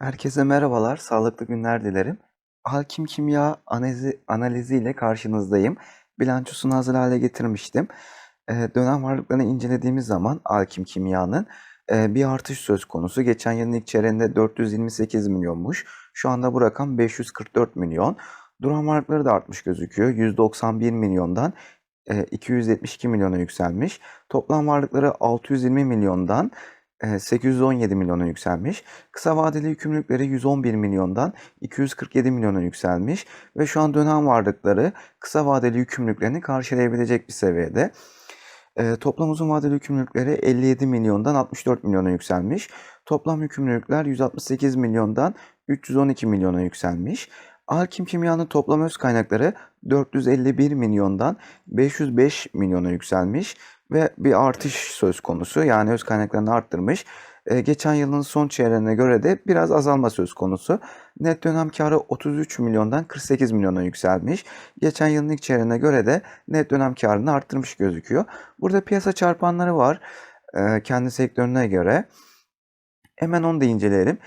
Herkese merhabalar, sağlıklı günler dilerim. Alkim Kimya analizi, analizi ile karşınızdayım. Bilançosunu hazır hale getirmiştim. Ee, dönem varlıklarını incelediğimiz zaman Alkim Kimya'nın e, bir artış söz konusu. Geçen yılın ilk çeyreğinde 428 milyonmuş. Şu anda bu rakam 544 milyon. Duran varlıkları da artmış gözüküyor. 191 milyondan e, 272 milyona yükselmiş. Toplam varlıkları 620 milyondan e, 817 milyona yükselmiş. Kısa vadeli yükümlülükleri 111 milyondan 247 milyona yükselmiş ve şu an dönem varlıkları kısa vadeli yükümlülüklerini karşılayabilecek bir seviyede. Toplam uzun vadeli yükümlülükleri 57 milyondan 64 milyona yükselmiş. Toplam yükümlülükler 168 milyondan 312 milyona yükselmiş. Alkim Kimya'nın toplam öz kaynakları 451 milyondan 505 milyona yükselmiş ve bir artış söz konusu. Yani öz kaynaklarını arttırmış. E, geçen yılın son çeyreğine göre de biraz azalma söz konusu. Net dönem karı 33 milyondan 48 milyona yükselmiş. Geçen yılın ilk çeyreğine göre de net dönem karını arttırmış gözüküyor. Burada piyasa çarpanları var e, kendi sektörüne göre. Hemen onu da inceleyelim.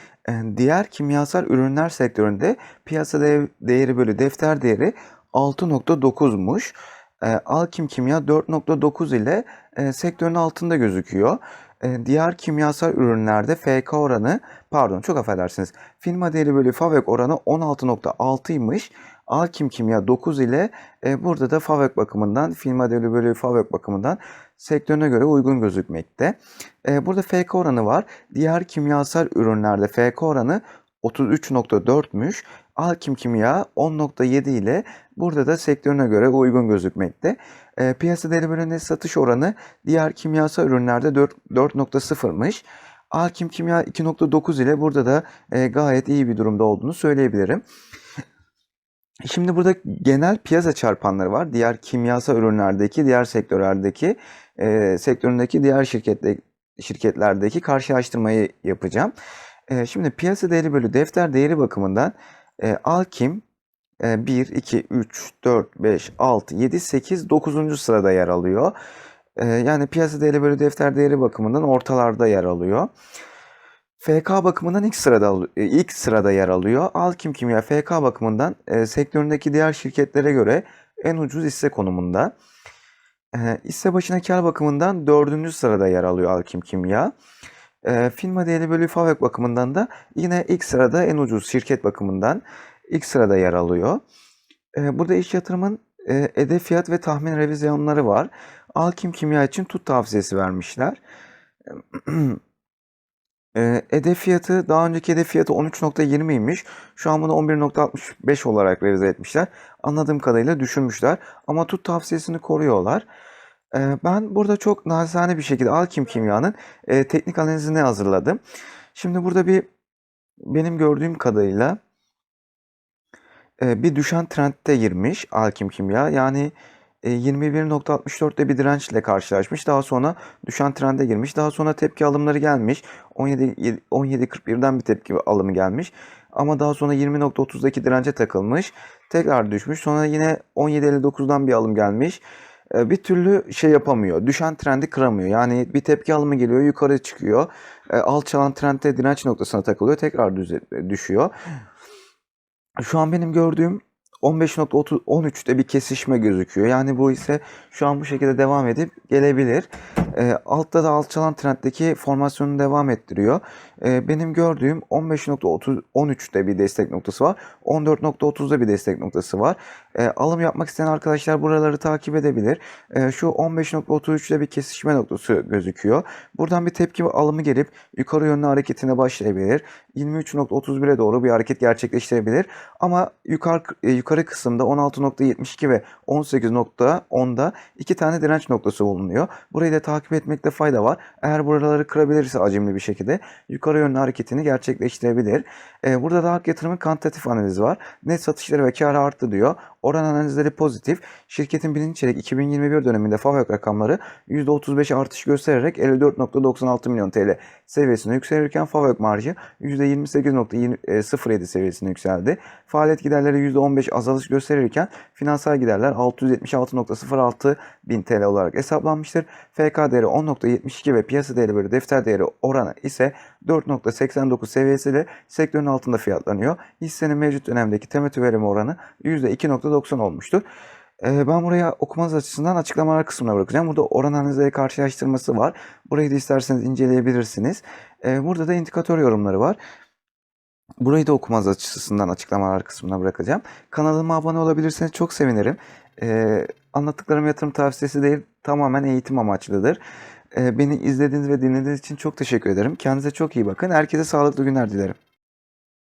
Diğer kimyasal ürünler sektöründe piyasa değ- değeri bölü defter değeri 6.9'muş. E, Alkim Kimya 4.9 ile sektörün altında gözüküyor. E, diğer kimyasal ürünlerde FK oranı, pardon çok affedersiniz, firma değeri bölü FAVÖK oranı 16.6'ymış. Alkim Kimya 9 ile e, burada da FAVÖK bakımından, firma değeri bölü FAVÖK bakımından sektörüne göre uygun gözükmekte. E, burada FK oranı var. Diğer kimyasal ürünlerde FK oranı 33.4'müş. Alkim Kimya 10.7 ile burada da sektörüne göre uygun gözükmekte. E, piyasa değeri bölü net satış oranı diğer kimyasal ürünlerde 4 4.0'mış. Alkim Kimya 2.9 ile burada da e, gayet iyi bir durumda olduğunu söyleyebilirim. Şimdi burada genel piyasa çarpanları var. Diğer kimyasal ürünlerdeki, diğer sektörlerdeki, e, sektöründeki diğer şirketle, şirketlerdeki karşılaştırmayı yapacağım. E, şimdi piyasa değeri bölü defter değeri bakımından e, Alkim e, 1, 2, 3, 4, 5, 6, 7, 8, 9. sırada yer alıyor. E, yani piyasa değeri bölü defter değeri bakımından ortalarda yer alıyor. FK bakımından ilk sırada e, ilk sırada yer alıyor. Alkim Kimya FK bakımından e, sektöründeki diğer şirketlere göre en ucuz hisse konumunda. Hisse başına kar bakımından dördüncü sırada yer alıyor Alkim Kimya. E, firma değeri bölü FAVÖK bakımından da yine ilk sırada en ucuz şirket bakımından ilk sırada yer alıyor. E, burada iş yatırımın e, hedef fiyat ve tahmin revizyonları var. Alkim Kimya için tut tavsiyesi vermişler. Hedef fiyatı daha önceki hedef fiyatı 13.20'ymiş. Şu an bunu 11.65 olarak revize etmişler. Anladığım kadarıyla düşürmüşler. Ama tut tavsiyesini koruyorlar. E, ben burada çok naçizane bir şekilde Alkim Kimya'nın e, teknik analizini hazırladım. Şimdi burada bir benim gördüğüm kadarıyla e, bir düşen trendte girmiş Alkim Kimya. Yani e, 21.64'te bir dirençle karşılaşmış. Daha sonra düşen trende girmiş. Daha sonra tepki alımları gelmiş. 17 17.41'den bir tepki alımı gelmiş. Ama daha sonra 20.30'daki dirence takılmış. Tekrar düşmüş. Sonra yine 17.59'dan bir alım gelmiş. E, Bir türlü şey yapamıyor. Düşen trendi kıramıyor. Yani bir tepki alımı geliyor, yukarı çıkıyor. E, Alçalan trendte direnç noktasına takılıyor. Tekrar düşüyor. Şu an benim gördüğüm 15.13'te bir kesişme gözüküyor. Yani bu ise şu an bu şekilde devam edip gelebilir. E, altta da alçalan trenddeki formasyonunu devam ettiriyor. E, benim gördüğüm 15.13'te bir destek noktası var. 14.30'da bir destek noktası var. E, alım yapmak isteyen arkadaşlar buraları takip edebilir. E, şu 15.33'te bir kesişme noktası gözüküyor. Buradan bir tepki alımı gelip yukarı yönlü hareketine başlayabilir. 23.31'e doğru bir hareket gerçekleştirebilir. Ama yukarı e, yukarı kısımda 16.72 ve 18.10'da iki tane direnç noktası bulunuyor. Burayı da takip etmekte fayda var. Eğer buraları kırabilirse acemli bir şekilde yukarı yönlü hareketini gerçekleştirebilir. Burada da hak yatırımın kantitatif analizi var. Net satışları ve karı arttı diyor. Oran analizleri pozitif. Şirketin birinci çeyrek 2021 döneminde FAVÖK rakamları %35'e artış göstererek 54.96 milyon TL seviyesine yükselirken FAVÖK marjı %28.07 e, seviyesine yükseldi. Faaliyet giderleri %15 azalış gösterirken finansal giderler 676.06 bin TL olarak hesaplanmıştır. FK değeri 10.72 ve piyasa değeri bölü defter değeri oranı ise 4.89 seviyesiyle sektörün altında fiyatlanıyor. Hissenin mevcut dönemdeki temettü verimi oranı %2.9. %90 olmuştu. Ee, ben buraya okumanız açısından açıklamalar kısmına bırakacağım. Burada oran analizleri karşılaştırması var. Burayı da isterseniz inceleyebilirsiniz. Ee, burada da indikatör yorumları var. Burayı da okumanız açısından açıklamalar kısmına bırakacağım. Kanalıma abone olabilirseniz çok sevinirim. Ee, anlattıklarım yatırım tavsiyesi değil, tamamen eğitim amaçlıdır. Beni izlediğiniz ve dinlediğiniz için çok teşekkür ederim. Kendinize çok iyi bakın. Herkese sağlıklı günler dilerim.